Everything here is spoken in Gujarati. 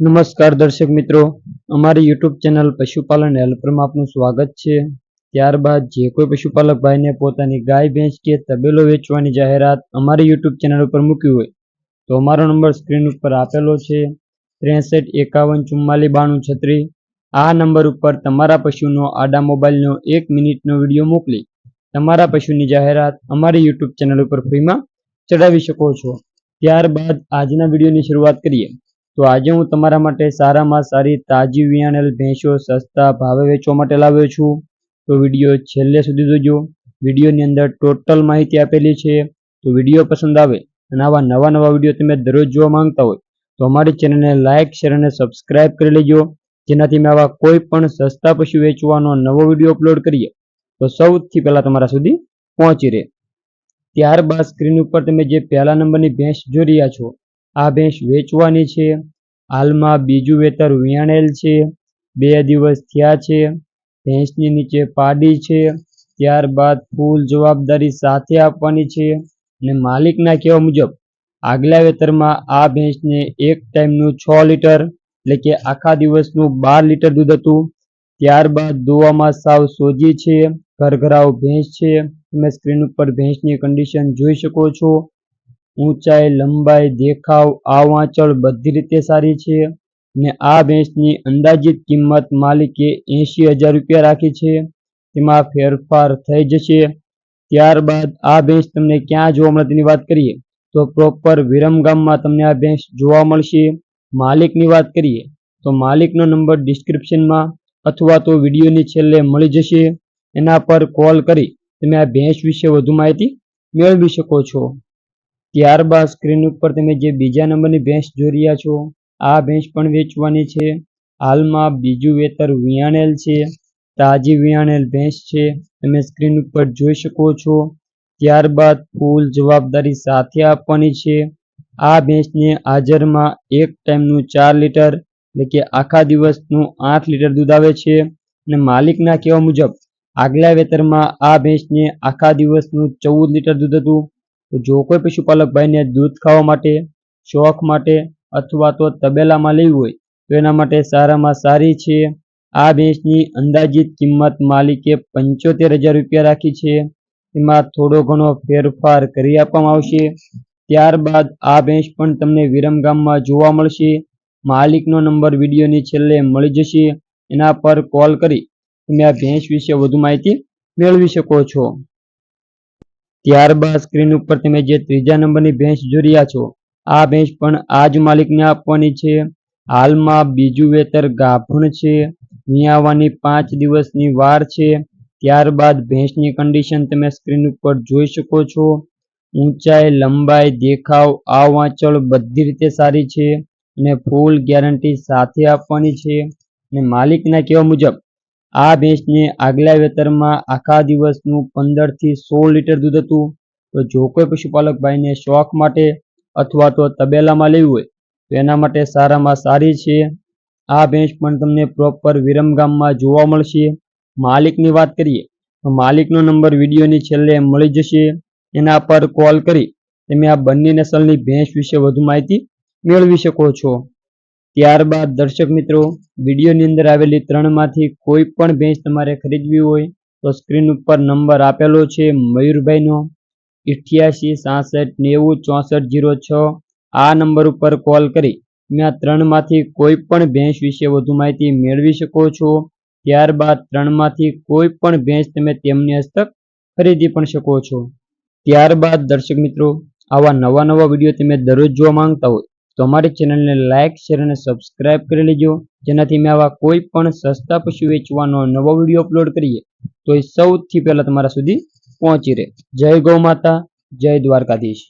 નમસ્કાર દર્શક મિત્રો. અમારી યુટ્યુબ ચેનલ પશુપાલન હેલ્પરમાં આપનું સ્વાગત છે. ત્યારબાદ જે કોઈ પશુપાલક ભાઈને પોતાની ગાય, ભેંસ કે તબેલો વેચવાની જાહેરાત અમારી યુટ્યુબ ચેનલ ઉપર મૂકી હોય, તો અમારો નંબર સ્ક્રીન ઉપર આપેલો છે. ત્રેસઠ એકાવન ચુમ્માલી બાણું છત્રીસ. આ નંબર ઉપર તમારા પશુનો આડા મોબાઈલનો એક મિનિટનો વીડિયો મોકલી તમારા પશુની જાહેરાત અમારી યુટ્યુબ ચેનલ ઉપર ફ્રીમાં ચડાવી શકો છો. ત્યારબાદ આજના વિડીયોની શરૂઆત કરીએ. તો આજે હું તમારા માટે સારામાં સારી તાજી વિયાણેલ ભેંસો સસ્તા ભાવે વેચવા માટે લાવ્યો છું. તો વીડિયો છેલ્લે સુધી જોજો. વિડીયોની અંદર ટોટલ માહિતી આપેલી છે. તો વીડિયો પસંદ આવે અને આવા નવા નવા વીડિયો તમે દરરોજ જોવા માંગતા હોય, તો અમારી ચેનલને લાઇક શેર અને સબસ્ક્રાઇબ કરી લેજો. જેનાથી મેં આવા કોઈ પણ સસ્તા પશુ વેચવાનો નવો વીડિયો અપલોડ કરીએ. તો સૌથી પહેલાં તમારા સુધી પહોંચી રહે. ત્યારબાદ સ્ક્રીન ઉપર તમે જે પહેલા નંબરની ભેંસ જોઈ રહ્યા છો આ ભેંસ વેચવાની છે. હાલમાં બીજું વેતર વિયાણેલ છે. બે દિવસ થયા છે. ભેંસની નીચે પાડી છે. ત્યારબાદ ફૂલ જવાબદારી સાથે આપવાની છે અને માલિકના કહેવા મુજબ, આગલા વેતરમાં આ ભેંસને એક ટાઈમનું છ લીટર એટલે કે આખા દિવસનું બાર લીટર દૂધ હતું. ત્યારબાદ દોવામાં સાવ સોજી છે. ઘરઘરાવ ભેંસ છે. તમે સ્ક્રીન ઉપર ભેંસની કન્ડિશન જોઈ શકો છો. ઊંચાઈ, લંબાઈ, દેખાવ આ વાંચળ બધી રીતે સારી છે ને આ ભેંસની અંદાજિત કિંમત માલિકે એંશી હજાર રૂપિયા રાખી છે. તેમાં ફેરફાર થઈ જશે. ત્યારબાદ આ ભેંસ તમને ક્યાં જોવા મળે તેની વાત કરીએ તો પ્રોપર વિરમગામમાં તમને આ ભેંસ જોવા મળશે. માલિકની વાત કરીએ તો માલિકનો નંબર ડિસ્ક્રિપ્શનમાં અથવા તો વિડીયોની છેલ્લે મળી જશે. એના પર કોલ કરી તમે આ ભેંસ વિશે વધુ માહિતી મેળવી શકો છો. ત્યારબાદ સ્ક્રીન ઉપર તમે જે બીજા નંબરની ભેંસ જોઈ રહ્યા છો, આ ભેંસ પણ વેચવાની છે. હાલમાં બીજું વેતર વિયાણેલ છે, તાજી વિયાણેલ ભેંસ છે. તમે સ્ક્રીન ઉપર જોઈ શકો છો. ત્યારબાદ ફૂલ જવાબદારી સાથે આપવાની છે. આ ભેંસને હાજરમાં એક ટાઈમનું ચાર લીટર, એટલે કે આખા દિવસનું આઠ લીટર દૂધ આવે છે. અને માલિકના કહેવા મુજબ, આગલા વેતરમાં આ ભેંસને આખા દિવસનું ચૌદ લીટર દૂધ હતું. તો જો કોઈ પશુપાલક ભાઈને દૂધ ખાવા માટે, શોખ માટે અથવા તો તબેલામાં લેવી હોય, તો એના માટે સારામાં સારી છે. આ ભેંસની અંદાજિત કિંમત માલિકે પંચોતેર હજાર રૂપિયા રાખી છે. એમાં થોડો ઘણો ફેરફાર કરી આપવામાં આવશે. ત્યારબાદ આ ભેંસ પણ તમને વિરમગામમાં જોવા મળશે. માલિકનો નંબર વિડીયોની છેલ્લે મળી જશે. એના પર કોલ કરી તમે આ ભેંસ વિશે વધુ માહિતી મેળવી શકો છો. ત્યારબાદ સ્ક્રીન ઉપર તમે જે ત્રીજા નંબરની ભેંસ જોઈ રહ્યા છો, આ ભેંસ પણ આ જ માલિકને આપવાની છે. હાલમાં બીજું વેતર ગાભણ છે. વિયાવાની પાંચ દિવસની વાર છે. ત્યારબાદ ભેંસની કન્ડિશન તમે સ્ક્રીન ઉપર જોઈ શકો છો. ઊંચાઈ, લંબાઈ, દેખાવ આ વાંચળ બધી રીતે સારી છે અને ફૂલ ગેરંટી સાથે આપવાની છે. અને માલિકના કહેવા મુજબ આ ભેંસને આગલા વેતરમાં આખા દિવસનું પંદરથી સોળ લીટર દૂધ હતું. તો જો કોઈ પશુપાલક ભાઈને શોખ માટે અથવા તો તબેલામાં લેવું હોય, તો એના માટે સારામાં સારી છે. આ ભેંસ પણ તમને પ્રોપર વિરમગામમાં જોવા મળશે. માલિકની વાત કરીએ, તો માલિકનો નંબર વિડીયોની છેલ્લે મળી જશે. એના પર કોલ કરી તમે આ બંને નસલની ભેંસ વિશે વધુ માહિતી મેળવી શકો છો. ત્યારબાદ દર્શક મિત્રો, વિડીયોની અંદર આવેલી ત્રણમાંથી કોઈ પણ ભેંસ તમારે ખરીદવી હોય, તો સ્ક્રીન ઉપર નંબર આપેલો છે મયુરભાઈનો. ઇઠ્યાસી, સાસઠ, નેવું, ચોસઠ, જીરો છ. આ નંબર ઉપર કોલ કરી તમે આ ત્રણમાંથી કોઈ પણ ભેંસ વિશે વધુ માહિતી મેળવી શકો છો. ત્યારબાદ ત્રણમાંથી કોઈ પણ ભેંસ તમે તેમની હસ્તક ખરીદી પણ શકો છો. ત્યારબાદ દર્શક મિત્રો, આવા નવા નવા વીડિયો તમે દરરોજ જોવા માંગતા હોય તો અમારી ચેનલને લાઇક શેર અને સબસ્ક્રાઇબ કરી લેજો. જેનાથી મેં આવા કોઈ પણ સસ્તા પશુ વેચવાનો નવો વીડિયો અપલોડ કરીએ, તો એ સૌથી પહેલા તમારા સુધી પહોંચી રહે. જય ગૌ માતા, જય દ્વારકાધીશ.